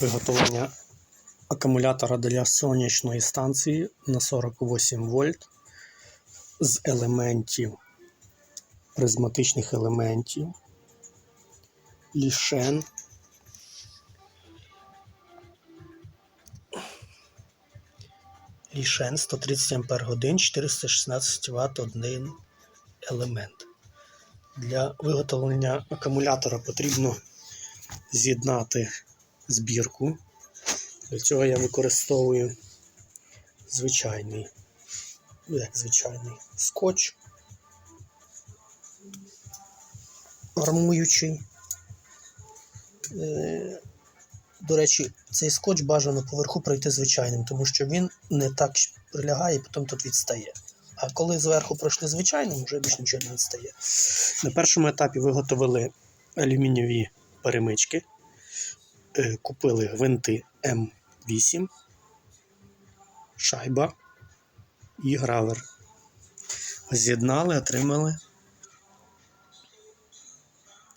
виготовлення акумулятора для сонячної станції на 48 вольт з елементів, призматичних елементів, лішен. Лішен 130 Ампер годин, 416 Вт один елемент. Для виготовлення акумулятора потрібно з'єднати збірку. Для цього я використовую звичайний, ну, як звичайний скотч, армуючий. Е, До речі, цей скотч бажано поверху пройти звичайним, тому що він не так прилягає і потім тут відстає. А коли зверху пройшли звичайним, вже більш нічого не відстає. На першому етапі виготовили алюмінієві перемички, купили гвинти М8, шайба і гравер. З'єднали, отримали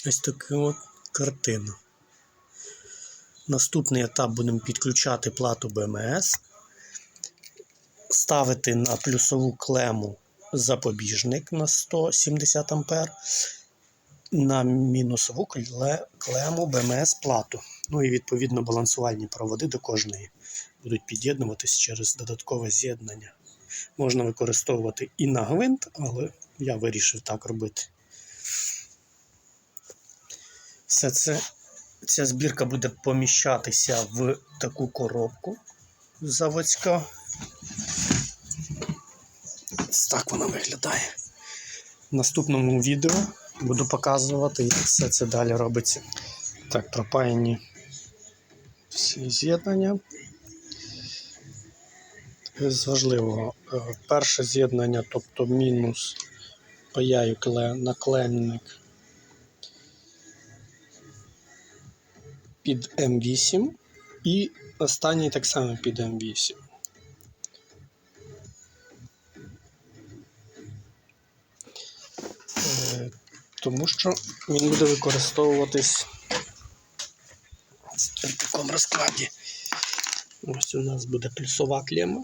ось таку от картину. Наступний етап будемо підключати плату БМС, ставити на плюсову клему запобіжник на 170 А, на мінусову клему БМС плату. Ну і відповідно балансувальні проводи до кожної будуть під'єднуватись через додаткове з'єднання. Можна використовувати і на гвинт, але я вирішив так робити. Все це, ця збірка буде поміщатися в таку коробку заводська. Ось так вона виглядає. В наступному відео буду показувати, як все це далі робиться. Так, пропаяні всі з'єднання. З важливого. е, Перше з'єднання, тобто мінус паяю кле- наклемник під М8 і останній так само під М8. Е, Тому що він буде використовуватись розкладі. Ось у нас буде плюсова клема.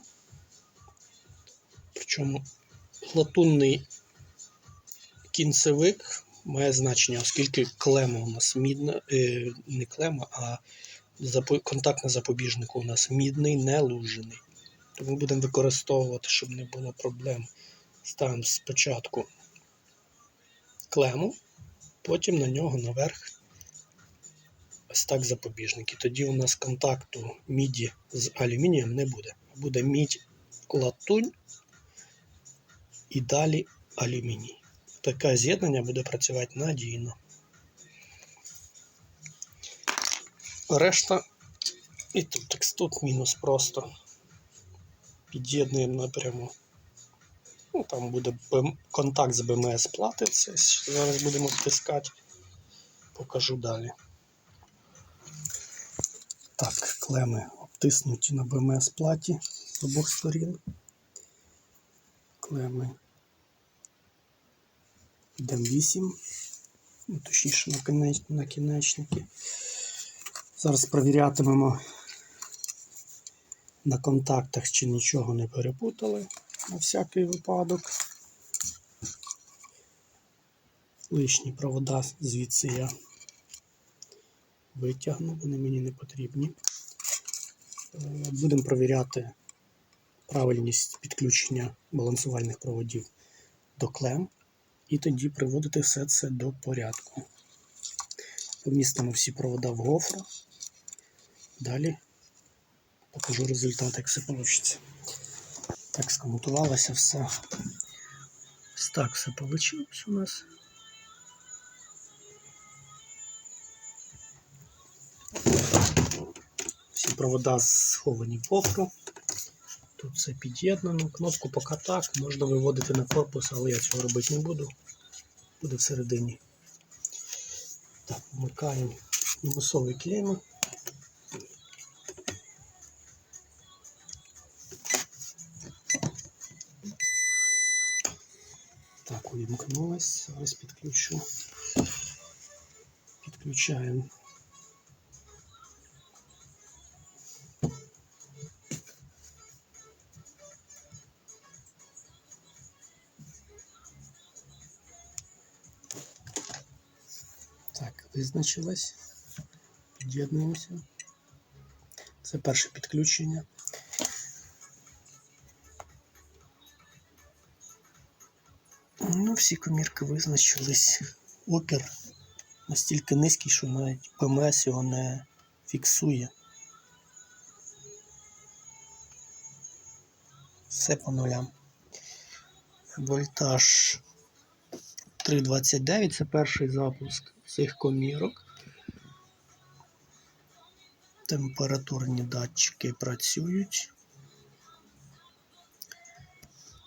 Причому латунний кінцевик має значення, оскільки клема у нас мідна, е, не клема, а контакт на запобіжнику у нас мідний, не лужений. Тому будемо використовувати, щоб не було проблем. Ставимо спочатку клему, потім на нього наверх ось так запобіжники. Тоді у нас контакту міді з алюмінієм не буде. Буде мідь латунь і далі алюміній. Таке з'єднання буде працювати надійно. Решта і тут, тут мінус просто під'єднуємо напряму. Ну, там буде контакт з БМС плати. Зараз будемо втискати. Покажу далі. Так, клеми обтиснуті на БМС платі з обох сторін. Клеми під М8, ну, точніше на, кінеч... на кінечники. Зараз провірятимемо на контактах, чи нічого не перепутали на всякий випадок. Лишні провода звідси я витягну, вони мені не потрібні. Е, Будемо провіряти правильність підключення балансувальних проводів до клем і тоді приводити все це до порядку. Помістимо всі провода в гофру. Далі покажу результат, як все вийде. Так, скомутувалося все. Так все вийшло у нас. Провода сховані в гофру. Тут все під'єднано. Кнопку поки так, можна виводити на корпус, але я цього робити не буду. Буде всередині. Так, вмикаємо мінусовий клеймер. Так, увімкнулось. Зараз підключу. Підключаємо Визначилась. Під'єднуємося. Це перше підключення. Ну, всі комірки визначились. Опір настільки низький, що навіть ПМС його не фіксує. Все по нулям. Вольтаж 3,29 це перший запуск цих комірок. Температурні датчики працюють.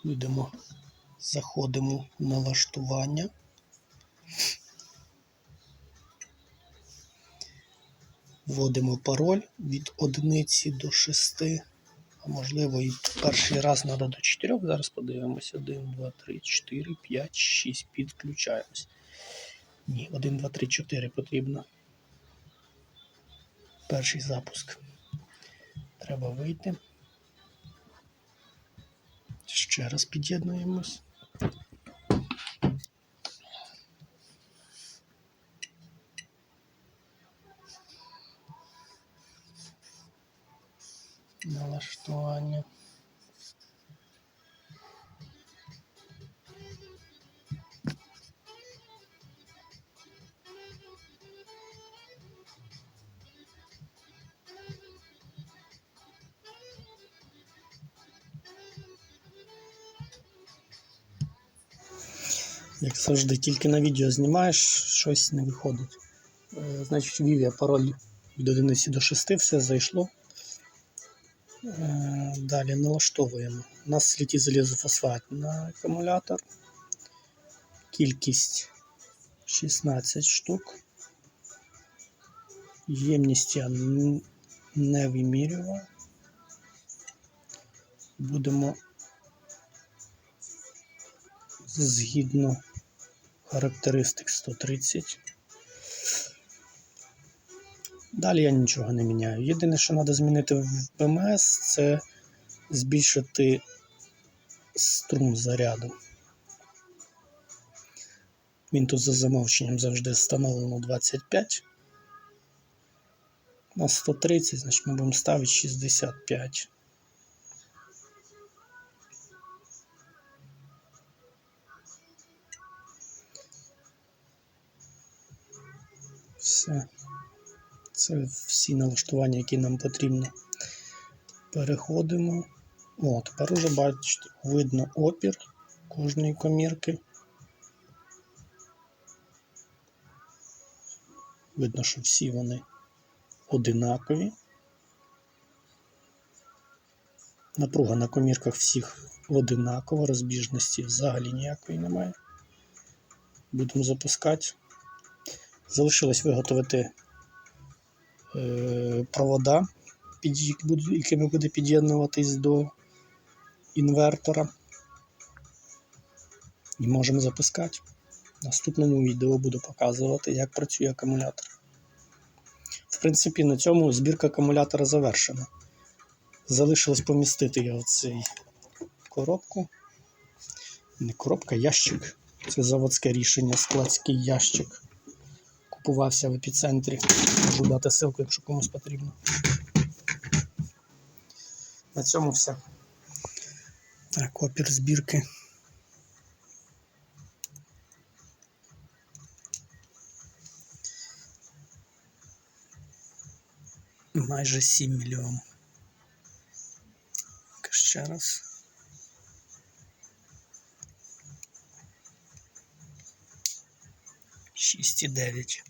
Йдемо, заходимо в налаштування. Вводимо пароль від одиниці до 6. А можливо, і перший раз треба до 4. Зараз подивимося. 1, 2, 3, 4, 5, 6. Підключаємось. Ні, 1, 2, 3, 4 потрібно. Перший запуск. Треба вийти. Ще раз під'єднуємось. Налаштування. Як завжди, тільки на відео знімаєш, щось не виходить. Е, Значить, ввів я пароль від 11 до 6, все зайшло. Е, Далі налаштовуємо. У нас літій залізофосфат на акумулятор. Кількість 16 штук. Ємність я не вимірював. Будемо згідно характеристик 130. Далі я нічого не міняю. Єдине, що треба змінити в ПМС, це збільшити струм заряду. Він тут за замовченням завжди встановлено 25. На 130, значить ми будемо ставити 65. Це всі налаштування, які нам потрібно. Переходимо. О, тепер уже бачите, видно опір кожної комірки. Видно, що всі вони одинакові. Напруга на комірках всіх одинакова, розбіжності взагалі ніякої немає. Будемо запускати. Залишилось виготовити провода, які будуть- якими буде під'єднуватись до інвертора. І можемо запускати. В наступному відео буду показувати, як працює акумулятор. В принципі, на цьому збірка акумулятора завершена. Залишилось помістити його в цей коробку. Не коробка, ящик. Це заводське рішення, складський ящик. Купувався в епіцентрі. Можу дати ссылку, якщо комусь потрібно. На цьому все. Так, опір збірки. Майже 7 мільйонів. Ще раз. Шість і дев'ять.